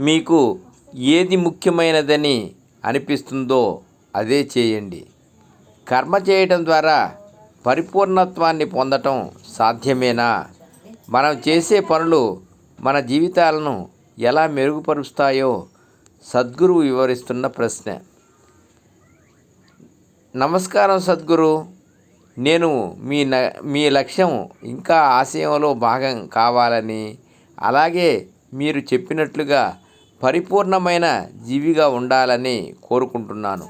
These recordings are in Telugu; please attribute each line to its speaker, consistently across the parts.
Speaker 1: మీకు ఏది ముఖ్యమైనదని అనిపిస్తుందో అదే చేయండి. కర్మ చేయటం ద్వారా పరిపూర్ణత్వాన్ని పొందటం సాధ్యమేనా? మనం చేసే పనులు మన జీవితాలను ఎలా మెరుగుపరుస్తాయో సద్గురువు వివరిస్తున్న ప్రశ్న. నమస్కారం సద్గురు. నేను మీ న మీ లక్ష్యం ఇంకా ఆశయంలో భాగం కావాలని అలాగే మీరు చెప్పినట్లుగా పరిపూర్ణమైన జీవిగా ఉండాలని కోరుకుంటున్నాను.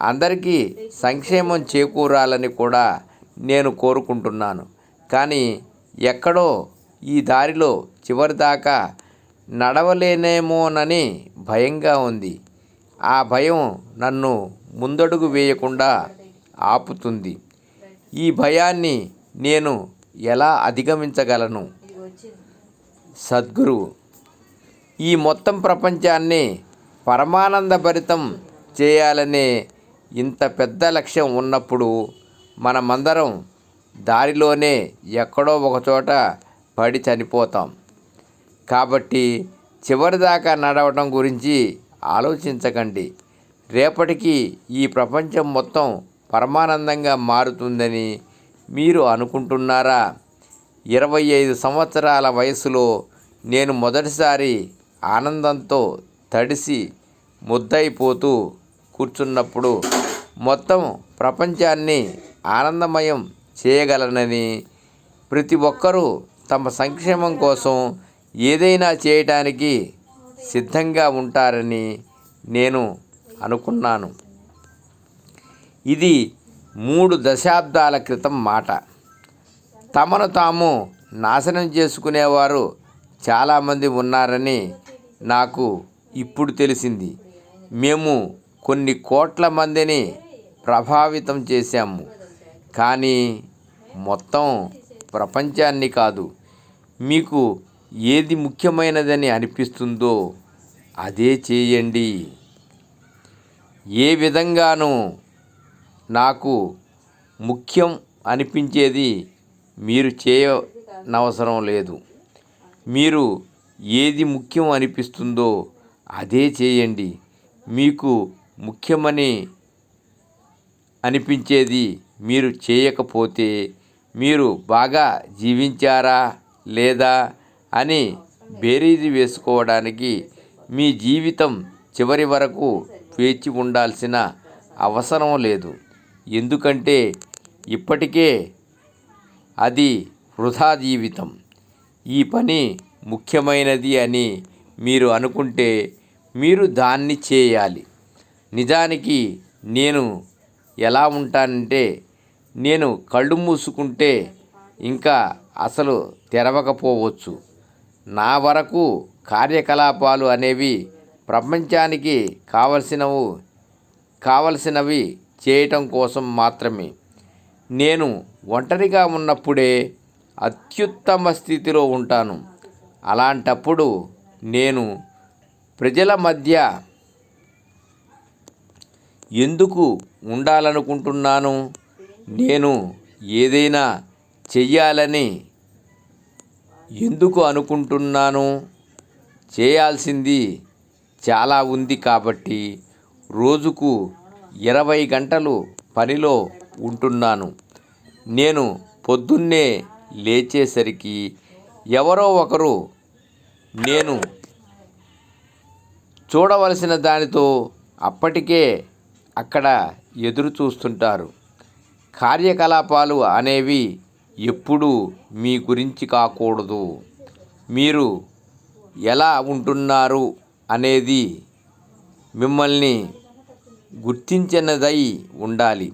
Speaker 1: అందరికీ సంక్షేమం చేకూరాలని కూడా నేను కోరుకుంటున్నాను. కానీ ఎక్కడో ఈ దారిలో చివరిదాకా నడవలేనేమోనని భయంగా ఉంది. ఆ భయం నన్ను ముందడుగు వేయకుండా ఆపుతుంది. ఈ భయాన్ని నేను ఎలా అధిగమించగలను? సద్గురువు ఈ మొత్తం ప్రపంచాన్ని పరమానందభరితం చేయాలనే ఇంత పెద్ద లక్ష్యం ఉన్నప్పుడు మనమందరం దారిలోనే ఎక్కడో ఒకచోట పడి చనిపోతాం. కాబట్టి చివరిదాకా నడవటం గురించి ఆలోచించకండి. రేపటికి ఈ ప్రపంచం మొత్తం పరమానందంగా మారుతుందని మీరు అనుకుంటున్నారా? ఇరవై ఐదు సంవత్సరాల వయసులో నేను మొదటిసారి ఆనందంతో తడిసి ముద్దయిపోతూ కూర్చున్నప్పుడు మొత్తం ప్రపంచాన్ని ఆనందమయం చేయగలనని ప్రతి ఒక్కరూ తమ సంక్షేమం కోసం ఏదైనా చేయటానికి సిద్ధంగా ఉంటారని నేను అనుకున్నాను. ఇది మూడు దశాబ్దాల క్రితం మాట. తమను తాము నాశనం చేసుకునేవారు చాలామంది ఉన్నారని నాకు ఇప్పుడు తెలిసింది. మేము కొన్ని కోట్ల మందిని ప్రభావితం చేశాము. కానీ మొత్తం ప్రపంచాన్ని కాదు మీకు ఏది ముఖ్యమైనదని అనిపిస్తుందో అదే చేయండి. ఏ విధంగానూ నాకు ముఖ్యం అనిపించేది మీరు చేయనవసరం లేదు. మీరు ఏది ముఖ్యం అనిపిస్తుందో అదే చేయండి. మీకు ముఖ్యమని అనిపించేది మీరు చేయకపోతే మీరు బాగా జీవించారా లేదా అని బేరీజు వేసుకోవడానికి మీ జీవితం చివరి వరకు వేచి ఉండాల్సిన అవసరం లేదు. ఎందుకంటే ఇప్పటికే అది వృధా జీవితం. ఈ పని ముఖ్యమైనది అని మీరు అనుకుంటే మీరు దాన్ని చేయాలి. నిజానికి నేను ఎలా ఉంటానంటే నేను కళ్ళు మూసుకుంటే ఇంకా అసలు తెరవకపోవచ్చు. నా వరకు కార్యకలాపాలు అనేవి ప్రపంచానికి కావలసినవు కావలసినవి చేయటం కోసం మాత్రమే. నేను ఒంటరిగా ఉన్నప్పుడే అత్యుత్తమ స్థితిలో ఉంటాను. అలాంటప్పుడు నేను ప్రజల మధ్య ఎందుకు ఉండాలనుకుంటున్నాను? నేను ఏదైనా చెయ్యాలని ఎందుకు అనుకుంటున్నాను? చేయాల్సింది చాలా ఉంది కాబట్టి రోజుకు ఇరవై గంటలు పనిలో ఉంటున్నాను. నేను పొద్దున్నే లేచేసరికి ఎవరో ఒకరు నేను చూడవలసిన దానితో అప్పటికే అక్కడ ఎదురు చూస్తుంటారు. కార్యకలాపాలు అనేవి ఎప్పుడూ మీ గురించి కాకూడదు. మీరు ఎలా ఉంటున్నారు అనేది మిమ్మల్ని గుర్తించినదై ఉండాలి.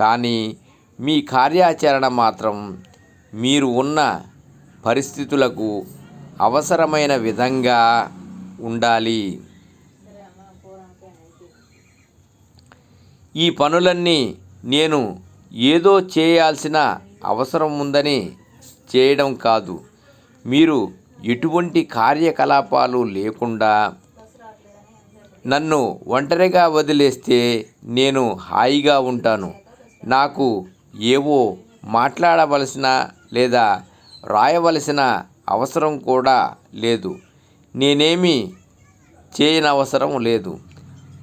Speaker 1: కానీ మీ కార్యాచరణ మాత్రం మీరు ఉన్న పరిస్థితులకు అవసరమైన విధంగా ఉండాలి. ఈ పనులన్నీ నేను ఏదో చేయాల్సిన అవసరం ఉందని చేయడం కాదు. మీరు ఎటువంటి కార్యకలాపాలు లేకుండా నన్ను ఒంటరిగా వదిలేస్తే నేను హాయిగా ఉంటాను. నాకు ఏవో మాట్లాడవలసిన లేదా రాయవలసిన అవసరం కూడా లేదు. నేనేమి చేయనవసరం లేదు.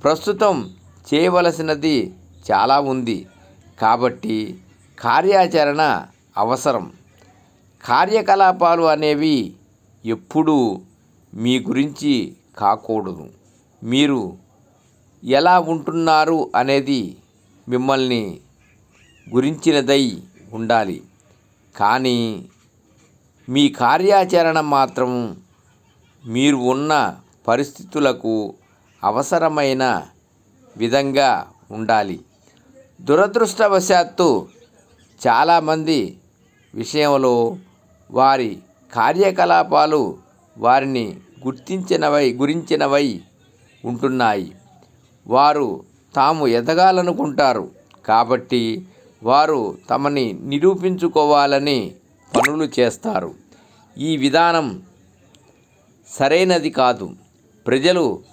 Speaker 1: ప్రస్తుతం చేయవలసినది చాలా ఉంది. కాబట్టి కార్యాచరణ అవసరం. కార్యకలాపాలు అనేవి ఎప్పుడూ మీ గురించి కాకూడదు. మీరు ఎలా ఉంటున్నారు అనేది మిమ్మల్ని గురించినదై ఉండాలి. కానీ మీ కార్యాచరణ మాత్రం మీరు ఉన్న పరిస్థితులకు అవసరమైన విధంగా ఉండాలి. దురదృష్టవశాత్తు చాలామంది విషయంలో వారి కార్యకలాపాలు వారిని గుర్తించినవై గురించినవై ఉంటున్నాయి. వారు తాము ఎదగాలనుకుంటారు. కాబట్టి వారు తమని నిరూపించుకోవాలని పనులు చేస్తారు. ఈ విధానం సరైనది కాదు. ప్రజలు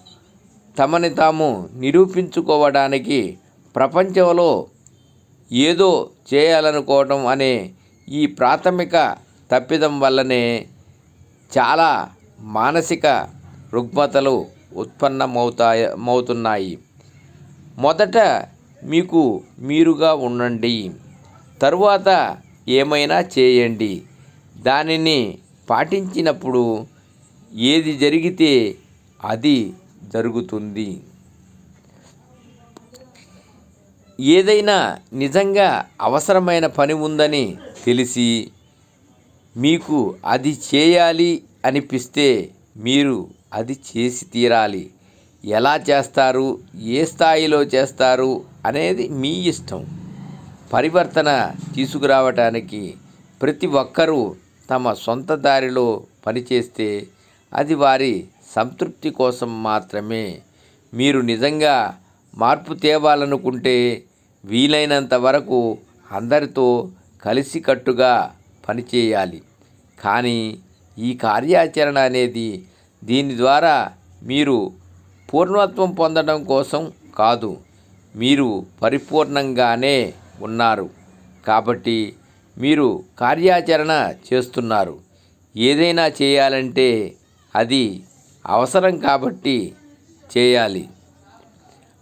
Speaker 1: తమని తాము నిరూపించుకోవడానికి ప్రపంచంలో ఏదో చేయాలనుకోవడం అనే ఈ ప్రాథమిక తప్పిదం వల్లనే చాలా మానసిక రుగ్మతలు ఉత్పన్నమవుతాయి మొదట మీకు మీరుగా ఉండండి. తరువాత ఏమైనా చేయండి. దానిని పాటించినప్పుడు ఏది జరిగితే అది జరుగుతుంది. ఏదైనా నిజంగా అవసరమైన పని ఉందని తెలిసి మీకు అది చేయాలి అనిపిస్తే మీరు అది చేసి తీరాలి. ఎలా చేస్తారు? ఏ స్థాయిలో చేస్తారు? అనేది మీ ఇష్టం. పరివర్తన తీసుకురావటానికి ప్రతి ఒక్కరూ తమ సొంత దారిలో పనిచేస్తే అది వారి సంతృప్తి కోసం మాత్రమే. మీరు నిజంగా మార్పు తేవాలనుకుంటే వీలైనంత వరకు అందరితో కలిసికట్టుగా పనిచేయాలి. కానీ ఈ కార్యాచరణ అనేది దీని ద్వారా మీరు పూర్ణత్వం పొందడం కోసం కాదు. మీరు పరిపూర్ణంగానే ఉన్నారు. కాబట్టి మీరు కార్యాచరణ చేస్తున్నారు. ఏదైనా చేయాలంటే అది అవసరం కాబట్టి చేయాలి.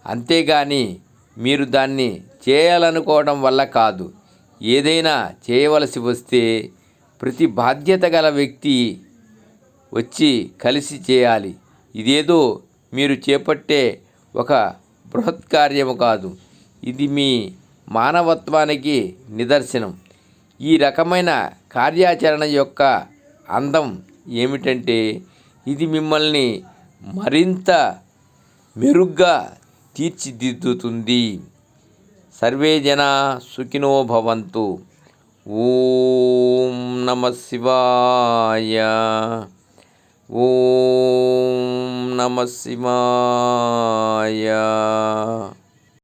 Speaker 1: అంతేగాని మీరు దాన్ని చేయాలనుకోవడం వల్ల కాదు. ఏదైనా చేయవలసి వస్తే ప్రతి బాధ్యత గల వ్యక్తి వచ్చి కలిసి చేయాలి. ఇదేదో మీరు చేపట్టే ఒక బృహత్ కార్యము కాదు. ఇది మీ మానవత్వానికి నిదర్శనం. ఈ రకమైన కార్యాచరణ యొక్క అందం ఏమిటంటే ఇది మిమ్మల్ని మరింత మెరుగ్గా తీర్చిదిద్దుతుంది. సర్వే జన సుఖినో భవంతు. ఓం నమ శివాయ. ఓం నమ శివాయ.